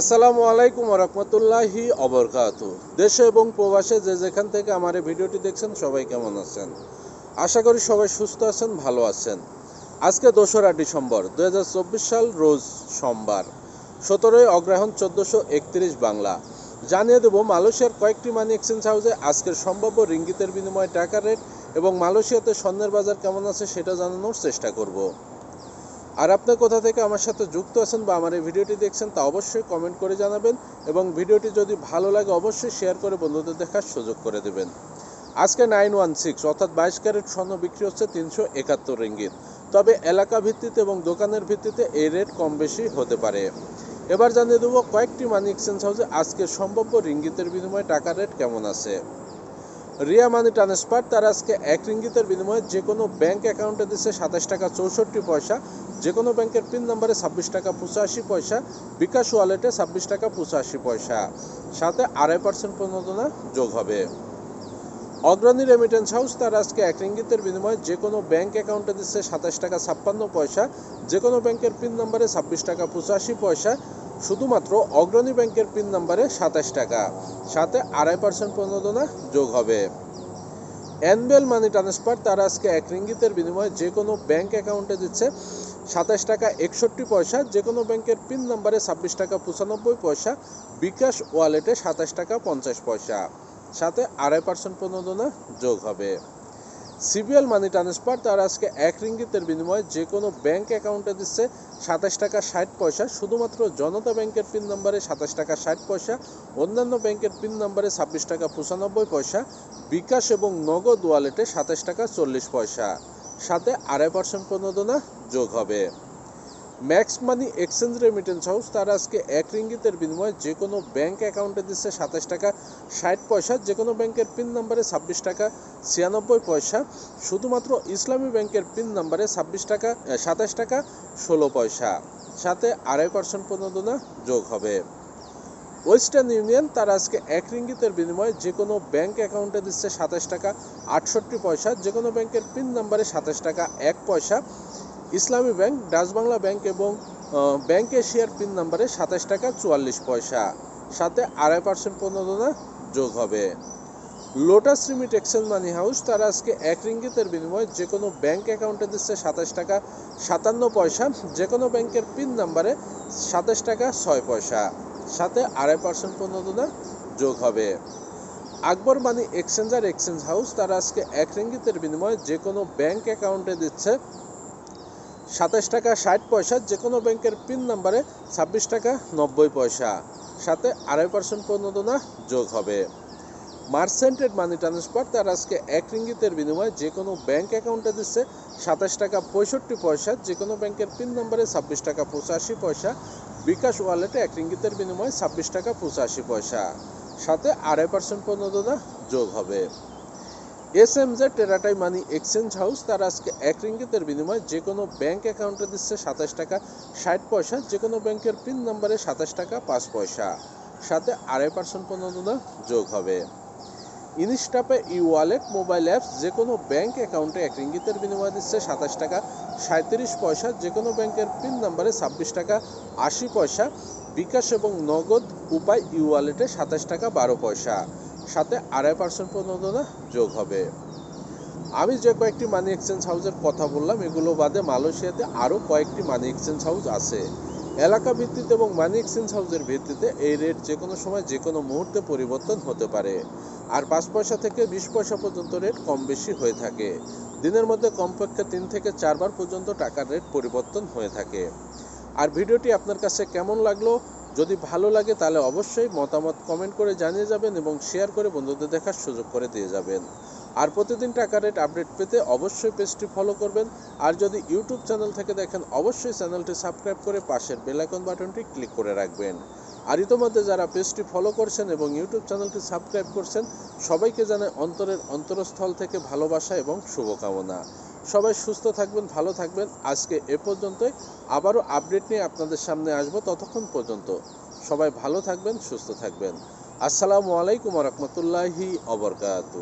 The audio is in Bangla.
আসসালামু আলাইকুম রহমতুল্লাহি অবরকাত দেশে এবং প্রবাসে যে যেখান থেকে আমার এই ভিডিওটি দেখছেন সবাই কেমন আছেন? আশা করি সবাই সুস্থ আছেন, ভালো আছেন। আজকে দোসরা ডিসেম্বর দু হাজার চব্বিশ সাল রোজ সোমবার, সতেরোই অগ্রহায়ণ চোদ্দোশো একত্রিশ বাংলা। জানিয়ে দেবো, মালয়েশিয়ার কয়েকটি মানি এক্সচেঞ্জ হাউসে আজকের সম্ভাব্য রিঙ্গিতের বিনিময়ে টাকা রেট এবং মালয়েশিয়াতে স্বর্ণের বাজার কেমন আছে সেটা জানানোর চেষ্টা করব। আর আপনি কোথা থেকে আমার সাথে যুক্ত আছেন বা আমার এই ভিডিওটি দেখছেন তা অবশ্যই কমেন্ট করে জানাবেন এবং ভিডিওটি যদি ভালো লাগে অবশ্যই শেয়ার করে বন্ধুদের দেখার সুযোগ করে দেবেন। আজকে নাইন ওয়ান সিক্স অর্থাৎ বাইশ ক্যারেট স্বর্ণ বিক্রি হচ্ছে তিনশো একাত্তর রিঙ্গিত। তবে এলাকা ভিত্তিতে এবং দোকানের ভিত্তিতে এই রেট কম বেশি হতে পারে। এবার জানিয়ে দেবো কয়েকটি মানি এক্সচেঞ্জ হাউসে আজকে সম্ভাব্য রিঙ্গিতের বিনিময়ে টাকার রেট কেমন আছে। রিয়া মানি ট্রান্সফার, তার আজকে এক রিঙ্গিতের বিনিময়ে যে কোনো ব্যাংক অ্যাকাউন্টে দিচ্ছে সাতাশ টাকা চৌষট্টি পয়সা যে কোনো ব্যাংকের পিন নম্বরে ছাব্বিশ টাকা পঁচাশি পয়সা, বিকাশ ওয়ালেটে ছাব্বিশ টাকা পঁচাশি পয়সা। সাথে আড়াই পার্সেন্ট প্রণোদনা যোগ হবে। অগ্রণী রেমিটেন্স হাউস তার আজকে এক রিঙ্গিতের বিনিময়ে যে কোনো ব্যাংক অ্যাকাউন্টে দিচ্ছে সাতাশ টাকা ছাপ্পান্ন পয়সা যে কোনো ব্যাংকের পিন নম্বরে ছাব্বিশ টাকা পঁচাশি পয়সা শুধুমাত্র অগ্রণী ব্যাংকের পিন নাম্বারে সাতাশ টাকা। সাথে আড়াই পার্সেন্ট প্রণোদনা যোগ হবে। অ্যানবেল মানি ট্রান্সফার তার আজকে এক রিঙ্গিতের বিনিময়ে যে কোনো ব্যাংক অ্যাকাউন্টে দিচ্ছে সাতাশ টাকা একষট্টি পয়সা, যে কোনো ব্যাংকের পিন নাম্বারে ছাব্বিশ টাকা পঁচানব্বই পয়সা, বিকাশ ওয়ালেটে সাতাশ টাকা পঞ্চাশ পয়সা। সাথে আড়াই পার্সেন্ট প্রণোদনা যোগ হবে। সিবিএল মানি ট্রান্সফার, তার আজকে এক রিঙ্গিতের বিনিময়ে যে কোনো ব্যাংক অ্যাকাউন্টে দিচ্ছে সাতাশ টাকা ষাট পয়সা। শুধুমাত্র জনতা ব্যাংকের পিন নম্বরে সাতাশ টাকা ষাট পয়সা, অন্যান্য ব্যাংকের পিন নম্বরে ছাব্বিশ টাকা পঁচানব্বই পয়সা, বিকাশ এবং নগদ ওয়ালেটে সাতাশ টাকা চল্লিশ পয়সা। সাথে আড়াই পার্সেন্ট প্রণোদনা যোগ হবে। Max money exchange remittance house তার আজকে এক রিঙ্গিতের বিনিময়ে যে কোনো ব্যাংক অ্যাকাউন্টে দিচ্ছে সাতাশ টাকা, ষাট পয়সা, যে কোনো ব্যাংকের পিন নাম্বারে ছাব্বিশ টাকা, ছিয়ানব্বই পয়সা। শুধুমাত্র ইসলামী ব্যাংকের পিন নাম্বারে ছাব্বিশ টাকা সাতাশ টাকা, ষোলো পয়সা। সাথে আড়াই পার্সেন্ট প্রণোদনা যোগ হবে। ওয়েস্টার্ন ইউনিয়ন তার আজকে এক রিঙ্গিতের বিনিময়ে যে কোনো ব্যাংক অ্যাকাউন্টে দিচ্ছে সাতাশ টাকা, আটষট্টি পয়সা, যে কোনো ব্যাংকের পিন নাম্বারে সাতাশ টাকা, এক পয়সা। ইসলামী ব্যাংক ডাচ বাংলা ব্যাংক এবং আহ, ব্যাংক এশিয়ার পিন নাম্বারে সাতাশ টাকা চুয়াল্লিশ পয়সা। সাথে আড়াই পার্সেন্ট প্রণোদনা যোগ হবে। Lotus remit exchange money house তারা আজকে এক রিঙ্গিতের বিনিময়ে যে কোনো ব্যাংক অ্যাকাউন্টে দিচ্ছে সাতাশ টাকা সাতান্ন পয়সা যে কোনো ব্যাংকের পিন নাম্বারে সাতাশ টাকা ছয় পয়সা। সাথে আড়াই পার্সেন্ট প্রণোদনা যোগ হবে। Akbar money exchanger exchange house তারা আজকে এক রিঙ্গিতের বিনিময়ে যে কোনো ব্যাংক অ্যাকাউন্টে দিচ্ছে সাতাশ টাকা ষাট পয়সা যে কোনো ব্যাংকের পিন নাম্বারে ছাব্বিশ টাকা নব্বই পয়সা। সাথে আড়াই পার্সেন্ট প্রণোদনা যোগ হবে। মার্সেন্টেড মানি ট্রান্সফার তার আজকে এক রিঙ্গিতের বিনিময়ে যে কোনো ব্যাংক অ্যাকাউন্টে দিচ্ছে সাতাশ টাকা পঁয়ষট্টি পয়সা যে কোনো ব্যাংকের পিন নম্বরে ছাব্বিশ টাকা পঁচাশি পয়সা, বিকাশ ওয়ালেটে এক রিঙ্গিতের বিনিময়ে ছাব্বিশ টাকা পঁচাশি পয়সা। সাথে আড়াই পার্সেন্ট প্রণোদনা যোগ হবে। এস এম জে, টেরাটাই মানি এক্সচেঞ্জ হাউস, তার আজকে এক রিঙ্গিতের বিনিময়ে যে কোনো ব্যাংক অ্যাকাউন্টে দিচ্ছে সাতাশ টাকা ষাট পয়সা, যে কোনো ব্যাংকের পিন নম্বরে সাতাশ টাকা পাঁচ পয়সা। সাথে আড়াই পার্সেন্ট প্রণোদনা যোগ হবে। Instapay e wallet, mobile apps, যে কোনো ব্যাংক অ্যাকাউন্টে এক রিঙ্গিতের বিনিময়ে দিচ্ছে সাতাশ টাকা সাঁত্রিশ পয়সা, যে কোনো ব্যাংকের পিন নম্বরে ছাব্বিশ টাকা আশি পয়সা। বিকাশ এবং নগদ উপায় ই ওয়ালেটে সাতাশ টাকা বারো পয়সা। সাথে আড়াই পার্সেন্ট প্রণোদনা যোগ হবে। আমি যে কয়েকটি মানি এক্সচেঞ্জ হাউসের কথা বললাম, এগুলো বাদে মালয়েশিয়াতে আরও কয়েকটি মানি এক্সচেঞ্জ হাউস আছে। এলাকা ভিত্তিতে এবং মানি এক্সচেঞ্জ হাউসের ভিত্তিতে এই রেট যে কোনো সময় যে কোনো মুহূর্তে পরিবর্তন হতে পারে। আর পাঁচ পয়সা থেকে বিশ পয়সা পর্যন্ত রেট কম বেশি হয়ে থাকে। দিনের মধ্যে কমপক্ষে তিন থেকে চারবার পর্যন্ত টাকার রেট পরিবর্তন হয়ে থাকে। আর ভিডিওটি আপনার কাছে কেমন লাগল? যদি ভালো লাগে, তাহলে অবশ্যই মতামত কমেন্ট করে জানিয়ে যাবেন এবং শেয়ার করে বন্ধুদের দেখার সুযোগ করে দিয়ে যাবেন। আর প্রতিদিন টাকা রেট আপডেট পেতে অবশ্যই পেজটি ফলো করবেন। আর যদি ইউটিউব চ্যানেল থেকে দেখেন, অবশ্যই চ্যানেলটি সাবস্ক্রাইব করে পাশের বেল আইকন বাটনটি ক্লিক করে রাখবেন। আর ইতোমধ্যে যারা পেজটি ফলো করছেন এবং ইউটিউব চ্যানেলটি সাবস্ক্রাইব করছেন, সবাইকে জানাই অন্তরের অন্তরস্থল থেকে ভালোবাসা এবং শুভকামনা। সবাই সুস্থ থাকবেন, ভালো থাকবেন। আজকে এ পর্যন্তই। আবারও আপডেট নিয়ে আপনাদের সামনে আসব ততক্ষণ পর্যন্ত। সবাই ভালো থাকবেন, সুস্থ থাকবেন। আসসালামু আলাইকুম রহমতুল্লাহি অবরকাত